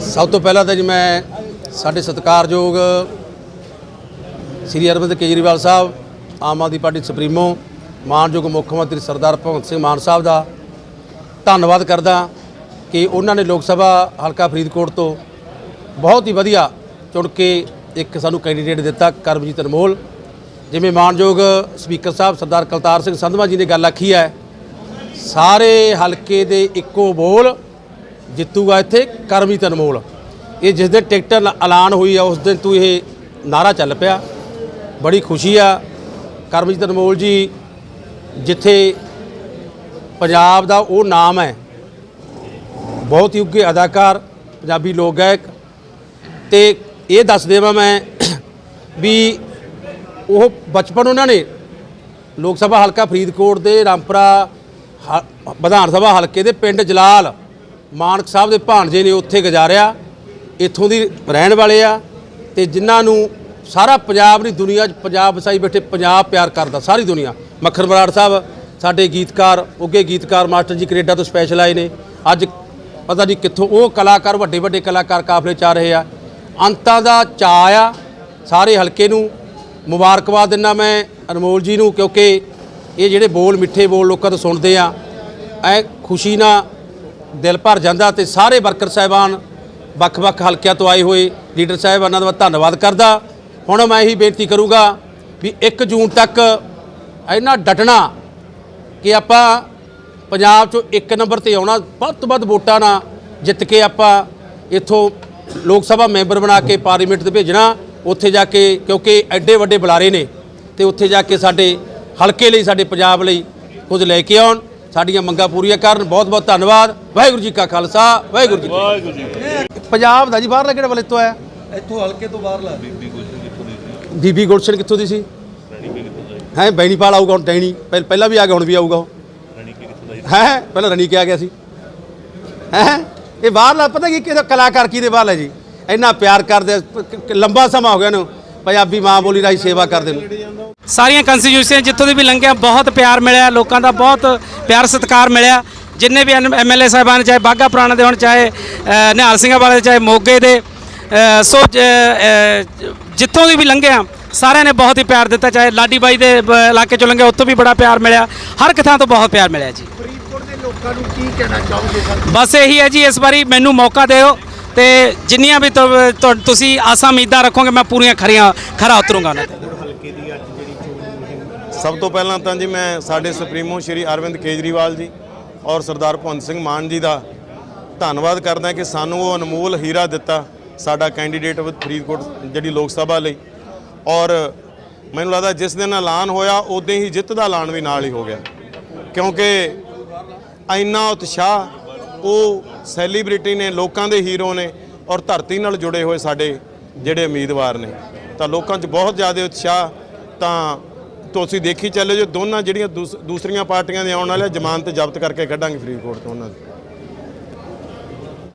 ਸਭ ਤੋਂ ਪਹਿਲਾਂ ਤਾਂ ਜੀ ਮੈਂ ਸਾਡੇ ਸਤਿਕਾਰਯੋਗ ਸ੍ਰੀ ਅਰਵਿੰਦ ਕੇਜਰੀਵਾਲ ਸਾਹਿਬ, ਆਮ ਆਦਮੀ ਪਾਰਟੀ ਸੁਪਰੀਮੋ, ਮਾਨਯੋਗ ਮੁੱਖ ਮੰਤਰੀ ਸਰਦਾਰ ਭਗਵੰਤ ਸਿੰਘ ਮਾਨ ਸਾਹਿਬ ਦਾ ਧੰਨਵਾਦ ਕਰਦਾ ਕਿ ਉਹਨਾਂ ਨੇ ਲੋਕ ਸਭਾ ਹਲਕਾ ਫਰੀਦਕੋਟ ਤੋਂ ਬਹੁਤ ਹੀ ਵਧੀਆ ਚੁਣ ਕੇ ਇੱਕ ਸਾਨੂੰ ਕੈਂਡੀਡੇਟ ਦਿੱਤਾ, ਕਰਮਜੀਤ ਅਨਮੋਲ, ਜਿਵੇਂ ਮਾਨਯੋਗ ਸਪੀਕਰ ਸਾਹਿਬ ਸਰਦਾਰ ਕਲਤਾਰ ਸਿੰਘ ਸੰਧਵਾ ਜੀ ਨੇ ਗੱਲ ਆਖੀ ਹੈ, ਸਾਰੇ ਹਲਕੇ ਦੇ ਇੱਕੋ ਬੋਲ ਜਿੱਤੂਗਾ ਇੱਥੇ ਕਰਮਜੀਤ ਅਨਮੋਲ ਇਹ ਜਿਸ ਦਿਨ ਟਿਕਟ ਐਲਾਨ ਹੋਈ ਆ, ਉਸ ਦਿਨ ਤੋਂ ਇਹ ਨਾਰਾ ਚੱਲ ਪਿਆ। ਬੜੀ ਖੁਸ਼ੀ ਆ। ਕਰਮਜੀਤ ਅਨਮੋਲ ਜੀ, ਜਿੱਥੇ ਪੰਜਾਬ ਦਾ ਉਹ ਨਾਮ ਹੈ, ਬਹੁਤ ਹੀ ਉੱਘੇ ਅਦਾਕਾਰ, ਪੰਜਾਬੀ ਲੋਕ ਗਾਇਕ। ਤੇ ਇਹ ਦੱਸ ਦੇਵਾਂ ਮੈਂ ਵੀ ਉਹ ਬਚਪਨ ਉਹਨਾਂ ਨੇ ਲੋਕ ਸਭਾ ਹਲਕਾ ਫਰੀਦਕੋਟ ਦੇ ਰਾਮਪੁਰਾ ਹ- ਵਿਧਾਨ ਸਭਾ ਹਲਕੇ ਦੇ ਪਿੰਡ ਜਲਾਲ ਮਾਨਕ ਸਾਹਿਬ ਦੇ ਭਾਣਜੇ ਨੇ ਉੱਥੇ ਗੁਜ਼ਾਰਿਆ, ਇੱਥੋਂ ਦੀ ਰਹਿਣ ਵਾਲੇ ਆ ਤੇ ਜਿਨ੍ਹਾਂ ਨੂੰ ਸਾਰਾ ਪੰਜਾਬ ਨਹੀਂ, ਦੁਨੀਆ 'ਚ ਪੰਜਾਬ ਵਸਾਈ ਬੈਠੇ, ਪੰਜਾਬ ਪਿਆਰ ਕਰਦਾ, ਸਾਰੀ ਦੁਨੀਆ। ਮੱਖਣ ਬਰਾੜ ਸਾਹਿਬ, ਸਾਡੇ ਗੀਤਕਾਰ ਉੱਘੇ ਗੀਤਕਾਰ ਮਾਸਟਰ ਜੀ ਕੈਨੇਡਾ ਤੋਂ ਸਪੈਸ਼ਲ ਆਏ ਨੇ। ਅੱਜ ਪਤਾ ਨਹੀਂ ਕਿੱਥੋਂ ਉਹ ਕਲਾਕਾਰ, ਵੱਡੇ ਵੱਡੇ ਕਲਾਕਾਰ ਕਾਫਲੇ ਚ ਆ ਰਹੇ ਆ। ਅੰਤਾਂ ਦਾ ਚਾਅ ਆ, ਸਾਰੇ ਹਲਕੇ ਨੂੰ ਮੁਬਾਰਕਬਾਦ ਦਿੰਦਾ ਮੈਂ ਅਨਮੋਲ ਜੀ ਨੂੰ, ਕਿਉਂਕਿ ਇਹ ਜਿਹੜੇ ਬੋਲ ਮਿੱਠੇ ਬੋਲ ਲੋਕਾਂ ਤੋਂ ਸੁਣਦੇ ਆ, ਐ ਖੁਸ਼ੀ ਨਾਲ ਦਿਲ ਭਰ ਜਾਂਦਾ ਤੇ ਸਾਰੇ ਵਰਕਰ ਸਾਹਿਬਾਨ ਵੱਖ-ਵੱਖ ਹਲਕਿਆਂ ਤੋਂ ਆਏ ਹੋਏ ਲੀਡਰ ਸਾਹਿਬਾਨਾਂ ਦਾ ਧੰਨਵਾਦ ਕਰਦਾ। ਹੁਣ ਮੈਂ ਇਹੀ ਬੇਨਤੀ ਕਰੂੰਗਾ ਵੀ 1 ਜੂਨ ਤੱਕ ਇੰਨਾ ਡਟਣਾ ਕਿ ਆਪਾਂ ਪੰਜਾਬ 'ਚੋਂ ਇੱਕ ਨੰਬਰ ਤੇ ਆਉਣਾ, ਵੱਧ ਤੋਂ ਵੱਧ ਵੋਟਾਂ ਨਾਲ ਜਿੱਤ ਕੇ ਆਪਾਂ ਇੱਥੋਂ ਲੋਕ ਸਭਾ ਮੈਂਬਰ ਬਣਾ ਕੇ ਪਾਰਲੀਮੈਂਟ ਤੇ ਭੇਜਣਾ, ਉੱਥੇ ਜਾ ਕੇ ਕਿਉਂਕਿ ਐਡੇ ਵੱਡੇ ਬੁਲਾਰੇ ਨੇ ਤੇ ਉੱਥੇ ਜਾ ਕੇ ਸਾਡੇ ਹਲਕੇ ਲਈ, ਸਾਡੇ ਪੰਜਾਬ ਲਈ ਕੁਝ ਲੈ ਕੇ ਆਉਣ। ਸਾਡੀਆਂ ਮੰਗਾਂ ਪੂਰੀਆਂ ਕਰਨ। ਬਹੁਤ ਬਹੁਤ ਧੰਨਵਾਦ। ਵਾਹਿਗੁਰੂ ਜੀ ਕਾ ਖਾਲਸਾ। ਵਾਹਿਗੁਰੂ ਜੀ ਕੀ ਵਾਹਿਗੁਰੂ ਜੀ। ਪੰਜਾਬ ਦਾ ਜੀ ਬਾਹਰਲਾ ਕਿਹੜਾ ਵਾਲੇ ਤੋਂ ਆਇਆ? ਇੱਥੋਂ ਹਲਕੇ ਤੋਂ ਬਾਹਰ ਲਾ ਬੀਬੀ ਗੁਲਸ਼ਨ ਕਿੱਥੋਂ ਦੀ ਸੀ? ਹੈ ਬੈਣੀਪਾਲ ਆਊਗਾ ਹੁਣ ਟੈਣੀ ਪਹਿ- ਪਹਿਲਾਂ ਵੀ ਆ ਗਿਆ ਹੁਣ ਵੀ ਆਊਗਾ ਹੈ ਪਹਿਲਾਂ ਰਣੀ ਕਿਹਾ ਗਿਆ ਸੀ। ਹੈ ਇਹ ਬਾਹਰਲਾ ਪਤਾ ਕੀ ਕਿਹਦਾ ਕਲਾਕਾਰ ਕੀ ਦੇ ਬਾਹਰਲਾ ਜੀ? ਇੰਨਾ ਪਿਆਰ ਕਰਦੇ ਆ, ਕ- ਕ- ਲੰਬਾ ਸਮਾਂ ਹੋ ਗਿਆ ਨੂੰ ਪੰਜਾਬੀ ਮਾਂ ਬੋਲੀ ਰਾਹੀਂ ਸੇਵਾ ਕਰਦੇ ਨੂੰ। ਸਾਰੀਆਂ ਕੰਸਟੀਟਿਊਸ਼ਨਾਂ ਜਿੱਥੋਂ ਦੀ ਵੀ ਲੰਘਿਆ ਬਹੁਤ ਪਿਆਰ ਮਿਲਿਆ ਲੋਕਾਂ ਦਾ ਬਹੁਤ ਪਿਆਰ ਸਤਿਕਾਰ ਮਿਲਿਆ। ਜਿੰਨੇ ਵੀ ਐਮਐਲਏ ਸਾਹਿਬਾਨ ਚਾਹੇ ਬਾਗਾ ਪੁਰਾਣਾ ਦੇ ਹੋਣ ਚਾਹੇ ਨਿਹਾਲ ਸਿੰਘਾਂ ਵਾਲੇ ਚਾਹੇ ਮੋਗੇ ਦੇ ਸੋ ਜਿੱਥੋਂ ਦੀ ਵੀ ਲੰਘਿਆ ਸਾਰਿਆਂ ਨੇ ਬਹੁਤ ਹੀ ਪਿਆਰ ਦਿੱਤਾ। ਚਾਹੇ ਲਾਡੀ ਬਾਈ ਦੇ ਇਲਾਕੇ ਚੋਂ ਲੰਘਿਆ ਉੱਥੋਂ ਵੀ ਬੜਾ ਪਿਆਰ ਮਿਲਿਆ। ਹਰ ਇੱਕ ਥਾਂ ਤੋਂ ਬਹੁਤ ਪਿਆਰ ਮਿਲਿਆ ਜੀ। ਫਰੀਦਕੋਟ ਦੇ ਲੋਕਾਂ ਨੂੰ ਕੀ ਕਹਿਣਾ ਚਾਹੋਗੇ ਸਰ? ਬਸ ਇਹੀ ਹੈ ਜੀ ਇਸ ਵਾਰੀ ਮੈਨੂੰ ਮੌਕਾ ਦਿਓ ਤੇ ਜਿੰਨੀਆਂ ਵੀ ਤੁਸੀਂ ਆਸਾਂ ਉਮੀਦਾਂ ਰੱਖੋਗੇ ਮੈਂ ਪੂਰੀਆਂ ਖਰੀਆਂ ਖਰਾ ਉਤਰੂੰਗਾ ਉਹਨਾਂ ਤੇ। ਸਭ ਤੋਂ ਪਹਿਲਾਂ ਤਾਂ ਜੀ ਮੈਂ ਸਾਡੇ ਸੁਪਰੀਮੋ ਸ਼੍ਰੀ ਅਰਵਿੰਦ ਕੇਜਰੀਵਾਲ ਜੀ ਔਰ ਸਰਦਾਰ ਭਗਵੰਤ ਸਿੰਘ ਮਾਨ ਜੀ ਦਾ ਧੰਨਵਾਦ ਕਰਦਾ ਕਿ ਸਾਨੂੰ ਉਹ ਅਨਮੋਲ ਹੀਰਾ ਦਿੱਤਾ ਸਾਡਾ ਕੈਂਡੀਡੇਟ ਫਰੀਦਕੋਟ ਜਿਹੜੀ ਲੋਕ ਸਭਾ ਲਈ। ਔਰ ਮੈਨੂੰ ਲੱਗਦਾ ਜਿਸ ਦਿਨ ਐਲਾਨ ਹੋਇਆ, ਉਦੋਂ ਹੀ ਜਿੱਤ ਦਾ ਐਲਾਨ ਵੀ ਨਾਲ ਹੀ ਹੋ ਗਿਆ। ਕਿਉਂਕਿ ਇੰਨਾ ਉਤਸ਼ਾਹ, ਉਹ ਸੈਲੀਬ੍ਰਿਟੀ ਨੇ, ਲੋਕਾਂ ਦੇ ਹੀਰੋ ਨੇ ਔਰ ਧਰਤੀ ਨਾਲ ਜੁੜੇ ਹੋਏ ਸਾਡੇ ਜਿਹੜੇ ਉਮੀਦਵਾਰ ਨੇ। ਤਾਂ ਲੋਕਾਂ 'ਚ ਬਹੁਤ ਜ਼ਿਆਦਾ ਉਤਸ਼ਾਹ, ਤਾਂ ਤੁਸੀਂ ਦੇਖੀ ਚੱਲੇ ਜੋ ਦੋਨਾਂ ਜਿਹੜੀਆਂ ਦੂਸ- ਦੂਸਰੀਆਂ ਪਾਰਟੀਆਂ ਦੇ ਆਉਣ ਵਾਲੇ ਜ਼ਮਾਨਤ ਜ਼ਬਤ ਕਰਕੇ ਕੱਢਾਂਗੇ ਫਰੀਦਕੋਟ ਤੋਂ ਉਹਨਾਂ ਦੀ।